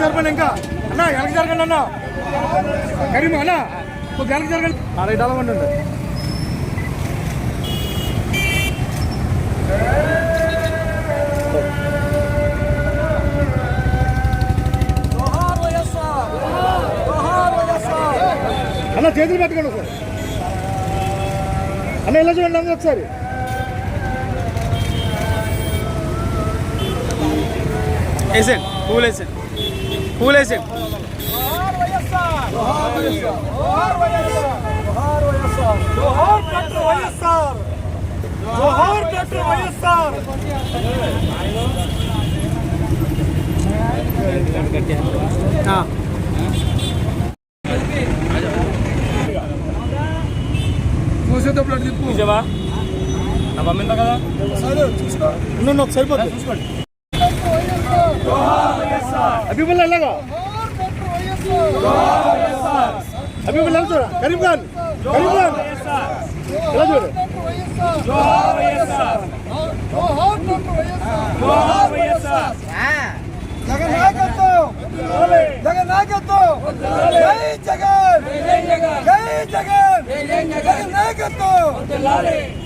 జరపండి ఇంకా. అన్న వెనక జరగండి అన్న. కరీం అన్న వెనక జరగండి. అరవై డాలర్ ఉండండి అన్న చేతులు పెట్టుకోండి ఒకసారి. అన్న ఇలా చూడండి అందరూ ఒకసారి. వేసేయండి పూలు వేసేయండి పూలు వేసేయండి ఆ. మూసేటప్పుడు అటు తిప్పు నిజమా నా పంపిందా కదా ఉండండి ఒక సరిపోతుంది చూసుకోండి అభిమల్ ఎలాగా అభిమల్ ఎలా చూడ కరీం ఖాన్ కరీం ఖాన్ ఎలా చూడు జగన్ నాయకత్వం జగన్ నాయకత్వం జై జగన్ జై జగన్ జగన్ నాయకత్వం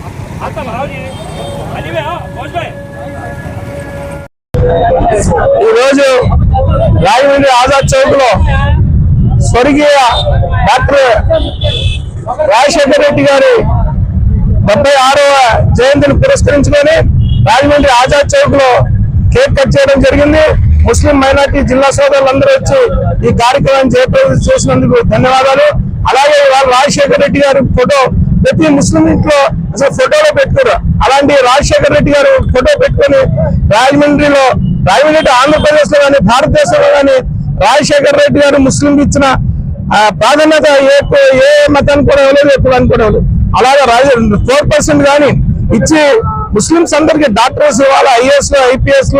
ఈరోజు రాజమండ్రి ఆజాద్ చౌక్లో స్వర్గీయ డాక్టర్ రాజశేఖర రెడ్డి గారి డెబ్బై ఆరవ జయంతిని పురస్కరించుకొని రాజమండ్రి ఆజాద్ చౌక్లో కేక్ కట్ చేయడం జరిగింది. ముస్లిం మైనార్టీ జిల్లా సోదరులందరూ వచ్చి ఈ కార్యక్రమాన్ని చేపట్టి చేసినందుకు ధన్యవాదాలు. అలాగే ఇవాళ రాజశేఖర రెడ్డి గారి ఫోటో ప్రతి ముస్లిం ఇంట్లో అసలు ఫోటోలో పెట్టుకోరు. అలాంటి రాజశేఖర రెడ్డి గారు ఫోటో పెట్టుకొని రాజమండ్రిలో రాజమండ్రి ఆంధ్రప్రదేశ్లో కానీ భారతదేశంలో కానీ రాజశేఖర రెడ్డి గారు ముస్లిం ఇచ్చిన ఆ, ప్రాధాన్యత ఏ ఏ మతానికి కూడా ఇవ్వలేదు ఏ అనుకోవడం అలాగే రాజ ఫోర్ పర్సెంట్ కానీ ఇచ్చి ముస్లింస్ అందరికి డాక్టర్స్ ఇవ్వాలి ఐఏఎస్ ఐపీఎస్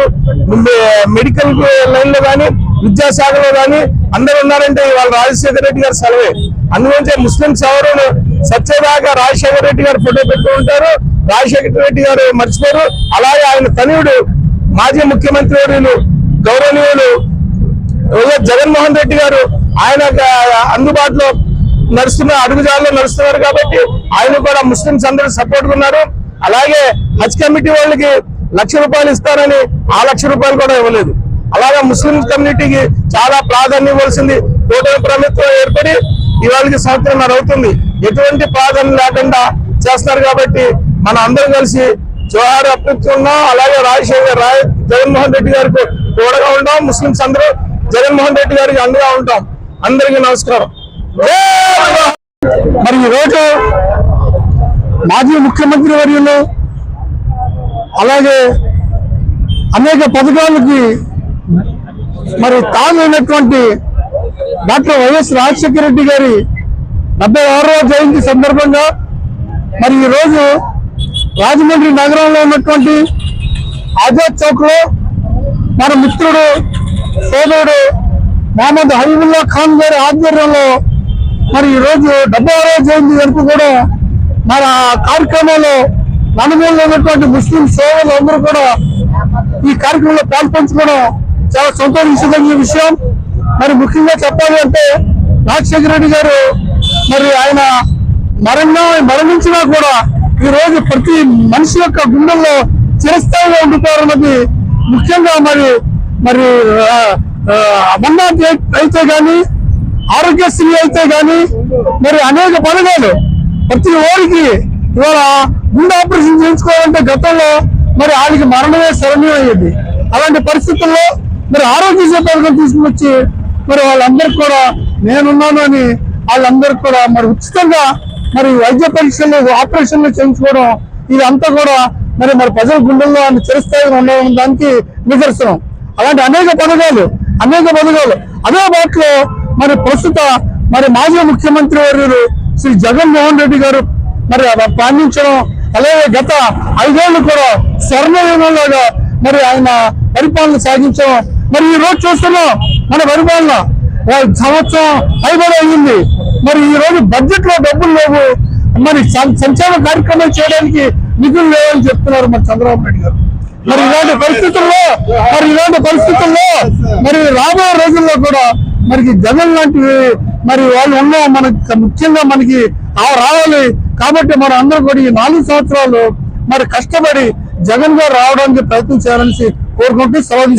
మెడికల్ లైన్లో కానీ విద్యాశాఖలో కానీ అందరు ఉన్నారంటే ఇవాళ రాజశేఖర రెడ్డి గారు సెలవే. అందుగురించి ముస్లింస్ ఎవరు సత్యదాకా రాజశేఖర రెడ్డి గారు ఫోటో పెట్టుకుంటారు. ఉంటారు రాజశేఖర రెడ్డి గారు మర్చిపోరు. అలాగే ఆయన తనయుడు మాజీ ముఖ్యమంత్రి వర్యులు గౌరవనీయులు జగన్మోహన్ రెడ్డి గారు ఆయన అందుబాటులో నడుస్తున్న అడుగుజాల్లో నడుస్తున్నారు కాబట్టి ఆయన కూడా ముస్లింస్ అందరూ సపోర్ట్ ఉన్నారు. అలాగే హజ్ కమిటీ వాళ్ళకి లక్ష రూపాయలు ఇస్తారని ఆ లక్ష రూపాయలు కూడా ఇవ్వలేదు. అలాగే ముస్లిం కమ్యూనిటీకి చాలా ప్రాధాన్యం ఇవ్వాల్సింది కూటమి ప్రభుత్వం ఏర్పడి ఇవాళకి సంవత్సరం అవుతుంది ఎటువంటి ప్రాధాన్యం లేకుండా చేస్తున్నారు కాబట్టి మన అందరం కలిసి జోహార్ అర్పిస్తున్నాం అలాగే రాజశేఖర్ రాయ్ జగన్మోహన్ రెడ్డి గారికి తోడగా ఉంటాం ముస్లింస్ అందరూ జగన్మోహన్ రెడ్డి గారికి అండగా ఉంటాం అందరికీ నమస్కారం. మరి ఈరోజు మాజీ ముఖ్యమంత్రి వర్యులు అలాగే అనేక పథకాలకి మరి తాను డాక్టర్ వైఎస్ రాజశేఖర రెడ్డి గారి డెబ్బై ఆరవ జయంతి సందర్భంగా మరి ఈ రోజు రాజమండ్రి నగరంలో ఉన్నటువంటి ఆజాద్ చౌక్లో మన మిత్రుడు సోదరుడు మహమ్మద్ హబీబుల్లా ఖాన్ గారి ఆధ్వర్యంలో మరి ఈ రోజు డెబ్బై ఆరవ జయంతి జరుపుకోవడం కూడా మన కార్యక్రమంలో నలుగురులో ఉన్నటువంటి ముస్లిం సోదరులు అందరూ కూడా ఈ కార్యక్రమంలో పాల్పంచుకోవడం చాలా సంతోషించదగిన విషయం. మరి ముఖ్యంగా చెప్పాలి అంటే రాజశేఖర రెడ్డి గారు మరి ఆయన మరణ మరణించినా కూడా ఈ రోజు ప్రతి మనిషి యొక్క గుండెల్లో చిరస్థాయిగా ఉండిపోవాలన్నది ముఖ్యంగా మరి మరి అమర్నాథ్ అయితే గాని ఆరోగ్యశ్రీ అయితే గాని మరి అనేక పథకాలు ప్రతి ఓరికి ఇవాళ గుండె ఆపరేషన్ చేయించుకోవాలంటే గతంలో మరి ఆడికి మరణమే శరణ్యం అయ్యేది అలాంటి పరిస్థితుల్లో మరి ఆరోగ్య పథకం తీసుకువచ్చి మరి వాళ్ళందరికీ కూడా నేనున్నాను అని వాళ్ళందరికీ కూడా మరి ఉచితంగా మరి వైద్య పరీక్షలు ఆపరేషన్లు చేయించుకోవడం ఇదంతా కూడా మరి మరి ప్రజల గుండెల్లో ఆయన చిరస్థాయిగా ఉండడం దానికి నిదర్శనం. అలాంటి అనేక పథకాలు అనేక పథకాలు. అదే బాటలో మరి ప్రస్తుత మరి మాజీ ముఖ్యమంత్రి వర్యులు శ్రీ జగన్మోహన్ రెడ్డి గారు మరి అలా అలాగే గత ఐదేళ్ళు కూడా స్వర్ణయుగంలాగా మరి ఆయన పరిపాలన సాగించడం. మరి ఈ రోజు చూస్తున్నాం మన పరిపాలన. సంవత్సరం అయిపోయి అయ్యింది మరి ఈ రోజు బడ్జెట్లో డబ్బులు లేవు. మరి సంక్షేమ కార్యక్రమాలు చేయడానికి నిధులు లేవని చెప్తున్నారు మరి చంద్రబాబు నాయుడు గారు. మరి ఇలాంటి పరిస్థితుల్లో మరి ఇలాంటి పరిస్థితుల్లో మరి రాబోయే రోజుల్లో కూడా మనకి జగన్ లాంటివి మరి వాళ్ళు ఉన్న మనకి ముఖ్యంగా మనకి ఆ రావాలి. కాబట్టి మన అందరూ కూడా ఈ నాలుగు సంవత్సరాలు మరి కష్టపడి జగన్ గారు రావడానికి ప్రయత్నం చేయాలని కోరుకుంటూ సెలవు